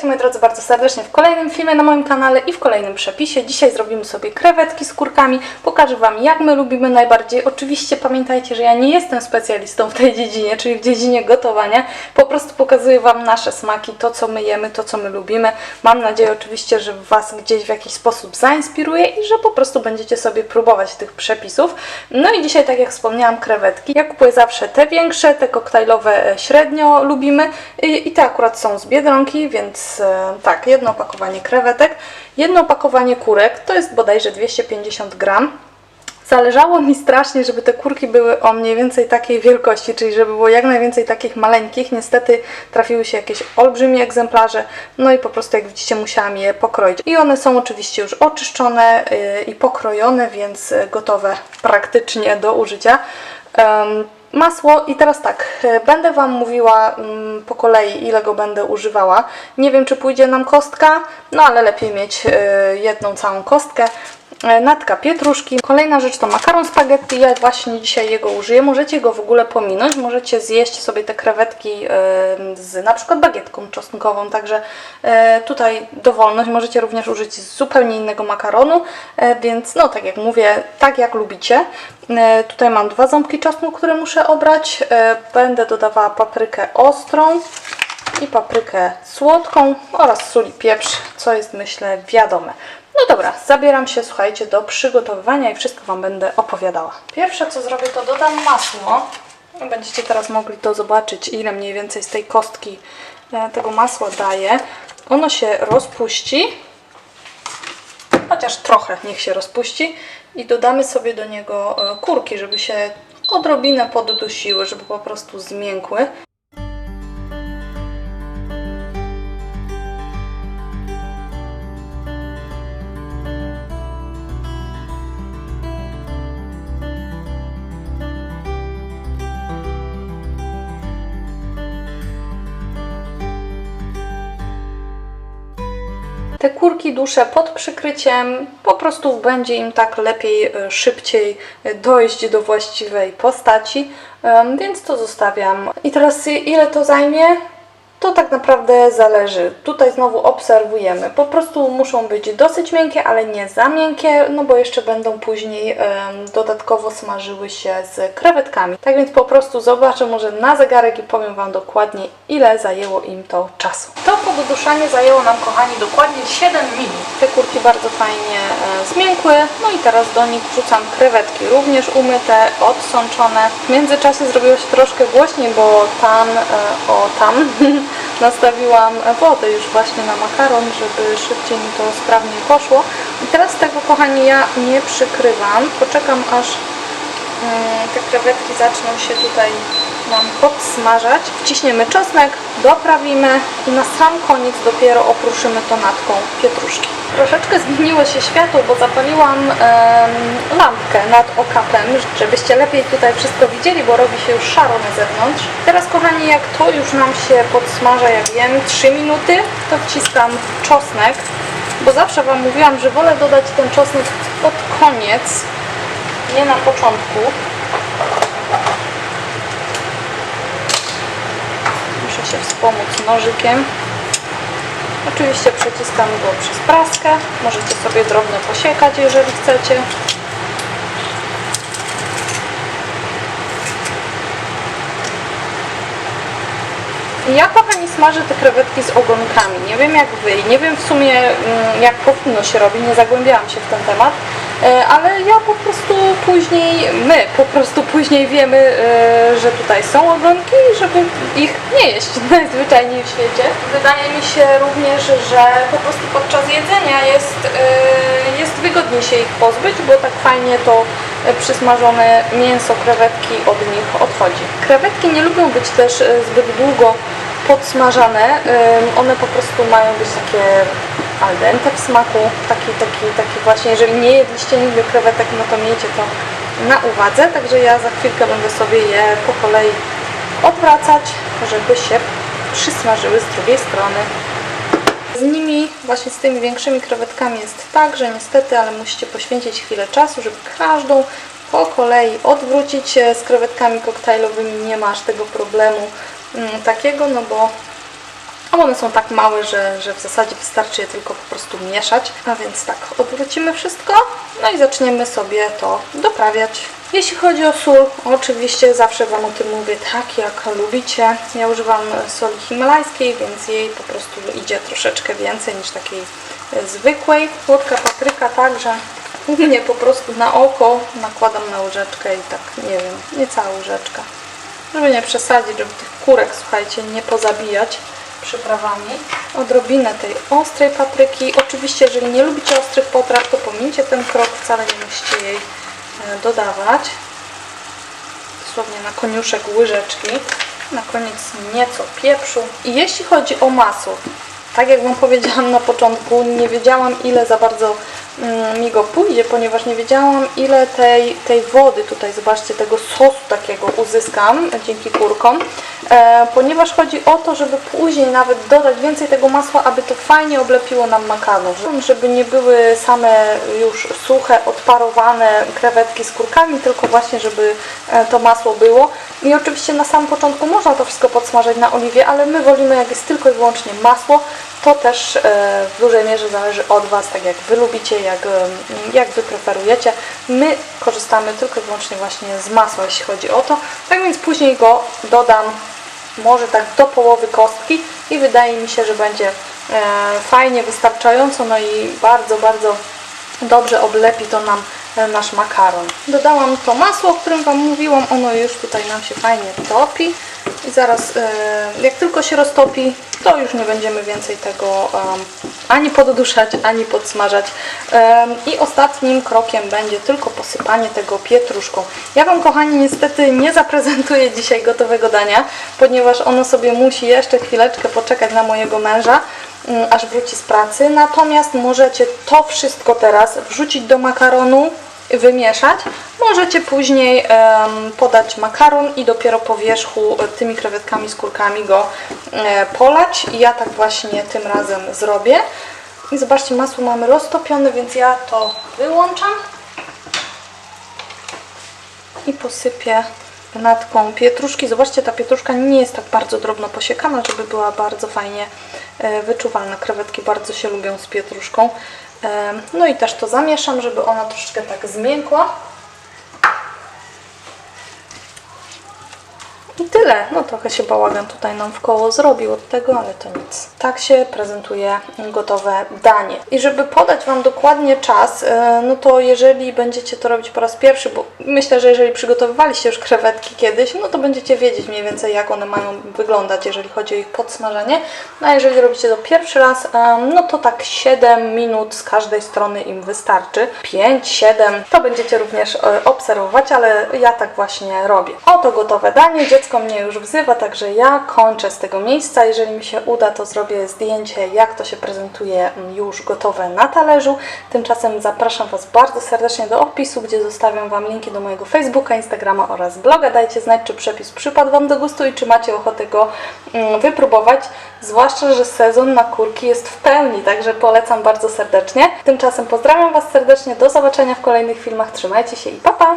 Witajcie moi drodzy bardzo serdecznie w kolejnym filmie na moim kanale i w kolejnym przepisie. Dzisiaj zrobimy sobie krewetki z kurkami. Pokażę Wam jak my lubimy najbardziej. Oczywiście pamiętajcie, że ja nie jestem specjalistą w tej dziedzinie, czyli w dziedzinie gotowania. Po prostu pokazuję Wam nasze smaki, to co my jemy, to co my lubimy. Mam nadzieję oczywiście, że Was gdzieś w jakiś sposób zainspiruje i że po prostu będziecie sobie próbować tych przepisów. No i dzisiaj, tak jak wspomniałam, krewetki. Ja kupuję zawsze te większe, te koktajlowe e, średnio lubimy i, i te akurat są z Biedronki, więc tak, jedno opakowanie krewetek, jedno opakowanie kurek, to jest bodajże 250 gram. Zależało mi strasznie, żeby te kurki były o mniej więcej takiej wielkości, czyli żeby było jak najwięcej takich maleńkich. Niestety trafiły się jakieś olbrzymie egzemplarze, no i po prostu jak widzicie musiałam je pokroić. I one są oczywiście już oczyszczone yy, i pokrojone, więc gotowe praktycznie do użycia. Masło i teraz tak, e, będę Wam mówiła mm, po kolei, ile go będę używała. Nie wiem, czy pójdzie nam kostka, no ale lepiej mieć e, jedną całą kostkę. E, Natka pietruszki. Kolejna rzecz to makaron spaghetti. Ja właśnie dzisiaj jego użyję. Możecie go w ogóle pominąć. Możecie zjeść sobie te krewetki e, z na przykład bagietką czosnkową. Także e, tutaj dowolność. Możecie również użyć zupełnie innego makaronu. Więc no tak jak mówię, tak jak lubicie. Tutaj mam dwa ząbki czosnku, które muszę obrać. Będę dodawała paprykę ostrą i paprykę słodką oraz sól i pieprz, co jest myślę wiadome. No dobra, zabieram się, słuchajcie, do przygotowywania i wszystko Wam będę opowiadała. Pierwsze co zrobię to dodam masło. Będziecie teraz mogli to zobaczyć, ile mniej więcej z tej kostki e, tego masła daje. Ono się rozpuści, chociaż trochę niech się rozpuści i dodamy sobie do niego e, kurki, żeby się odrobinę poddusiły, żeby po prostu zmiękły. Te kurki duszę pod przykryciem, po prostu będzie im tak lepiej, e, szybciej e, dojść do właściwej postaci, więc to zostawiam. I teraz ile to zajmie? To tak naprawdę zależy. Tutaj znowu obserwujemy. Po prostu muszą być dosyć miękkie, ale nie za miękkie, no bo jeszcze będą później em, dodatkowo smażyły się z krewetkami. Tak więc po prostu zobaczę może na zegarek i powiem Wam dokładnie, ile zajęło im to czasu. To podduszanie zajęło nam, kochani, dokładnie 7 minut. Te kurki bardzo fajnie e, zmiękły, no i teraz do nich wrzucam krewetki, również umyte, odsączone. W międzyczasie zrobiło się troszkę głośniej, bo tam, e, o tam, nastawiłam wodę już właśnie na makaron, żeby szybciej mi to sprawnie poszło. I teraz tego, kochani, ja nie przykrywam. Poczekam aż mm, te krewetki zaczną się tutaj nam podsmażać. Wciśniemy czosnek, doprawimy i na sam koniec dopiero opruszymy to natką pietruszki. Troszeczkę zmieniło się światło, bo zapaliłam em, lampkę nad okapem, żebyście lepiej tutaj wszystko widzieli, bo robi się już szaro na zewnątrz. Teraz kochani, jak to już nam się podsmaża, jak wiem, 3 minuty, to wciskam czosnek, bo zawsze Wam mówiłam, że wolę dodać ten czosnek pod koniec, nie na początku. Muszę się wspomóc nożykiem. Oczywiście przeciskam go przez praskę. Możecie sobie drobno posiekać, jeżeli chcecie. Ja kochani smażę te krewetki z ogonkami. Nie wiem jak wy, nie wiem w sumie mm, jak powinno się robić, nie zagłębiałam się w ten temat, ale ja po prostu później, my po prostu później wiemy, e, że tutaj są ogonki i żeby ich nie jeść najzwyczajniej w świecie. Wydaje mi się również, że po prostu podczas jedzenia jest, e, jest wygodniej się ich pozbyć, bo tak fajnie to e, przysmażone mięso krewetki od nich odchodzi. Krewetki nie lubią być też e, zbyt długo podsmażane. One po prostu mają być takie al dente w smaku. Taki, taki, taki właśnie, jeżeli nie jedliście nigdy krewetek, no to miejcie to na uwadze. Także ja za chwilkę będę sobie je po kolei odwracać, żeby się przysmażyły z drugiej strony. Z nimi, właśnie z tymi większymi krewetkami jest tak, że niestety, ale musicie poświęcić chwilę czasu, żeby każdą po kolei odwrócić. Z krewetkami koktajlowymi nie ma aż tego problemu mm, takiego, no bo A one są tak małe, że, że w zasadzie wystarczy je tylko po prostu mieszać. A więc tak, odwrócimy wszystko, no i zaczniemy sobie to doprawiać. Jeśli chodzi o sól, oczywiście zawsze Wam o tym mówię tak, jak lubicie. Ja używam soli himalajskiej, więc jej po prostu idzie troszeczkę więcej niż takiej e, zwykłej. Słodka papryka także u mnie po prostu na oko nakładam na łyżeczkę i tak, nie wiem, nie cała łyżeczka. Żeby nie przesadzić, żeby tych kurek, słuchajcie, nie pozabijać przyprawami. Odrobinę tej ostrej papryki. Oczywiście, jeżeli nie lubicie ostrych potraw, to pomińcie ten krok, wcale nie musicie jej e, dodawać. Dosłownie na koniuszek łyżeczki. Na koniec nieco pieprzu. I jeśli chodzi o masło, tak jak Wam powiedziałam na początku, nie wiedziałam ile za bardzo mi go pójdzie, ponieważ nie wiedziałam ile tej, tej wody tutaj, zobaczcie, tego sosu takiego uzyskam dzięki kurkom, e, ponieważ chodzi o to, żeby później nawet dodać więcej tego masła, aby to fajnie oblepiło nam makaron, żeby nie były same już suche, odparowane krewetki z kurkami, tylko właśnie, żeby e, to masło było. I oczywiście na samym początku można to wszystko podsmażać na oliwie, ale my wolimy jak jest tylko i wyłącznie masło, to też e, w dużej mierze zależy od Was, tak jak Wy lubicie, jak, jak Wy preferujecie. My korzystamy tylko i wyłącznie właśnie z masła, jeśli chodzi o to. Tak więc później go dodam może tak do połowy kostki i wydaje mi się, że będzie e, fajnie, wystarczająco, no i bardzo, bardzo dobrze oblepi to nam e, nasz makaron. Dodałam to masło, o którym Wam mówiłam, ono już tutaj nam się fajnie topi i zaraz e, jak tylko się roztopi, to już nie będziemy więcej tego ani podduszać, ani podsmażać. I ostatnim krokiem będzie tylko posypanie tego pietruszką. Ja Wam kochani niestety nie zaprezentuję dzisiaj gotowego dania, ponieważ ono sobie musi jeszcze chwileczkę poczekać na mojego męża mm, aż wróci z pracy. Natomiast możecie to wszystko teraz wrzucić do makaronu, wymieszać. Możecie później podać makaron i dopiero po wierzchu e, tymi krewetkami z kurkami go e, polać. Ja tak właśnie tym razem zrobię. I zobaczcie, masło mamy roztopione, więc ja to wyłączam i posypię natką pietruszki. Zobaczcie, ta pietruszka nie jest tak bardzo drobno posiekana, żeby była bardzo fajnie e, wyczuwalna. Krewetki bardzo się lubią z pietruszką. No i też to zamieszam, żeby ona troszeczkę tak zmiękła. Tyle. No trochę się bałagan tutaj nam w koło zrobił od tego, ale to nic. Tak się prezentuje gotowe danie. I żeby podać Wam dokładnie czas, e, no to jeżeli będziecie to robić po raz pierwszy, bo myślę, że jeżeli przygotowywaliście już krewetki kiedyś, no to będziecie wiedzieć mniej więcej jak one mają wyglądać, jeżeli chodzi o ich podsmażenie. No a jeżeli robicie to pierwszy raz, e, no to tak 7 minut z każdej strony im wystarczy. 5-7 to będziecie również e, obserwować, ale ja tak właśnie robię. Oto gotowe danie. Dziecko mnie już wzywa, także ja kończę z tego miejsca. Jeżeli mi się uda, to zrobię zdjęcie, jak to się prezentuje mm, już gotowe na talerzu. Tymczasem zapraszam Was bardzo serdecznie do opisu, gdzie zostawiam Wam linki do mojego Facebooka, Instagrama oraz bloga. Dajcie znać, czy przepis przypadł Wam do gustu i czy macie ochotę go mm, wypróbować. Zwłaszcza, że sezon na kurki jest w pełni, także polecam bardzo serdecznie. Tymczasem pozdrawiam Was serdecznie, do zobaczenia w kolejnych filmach. Trzymajcie się i pa pa!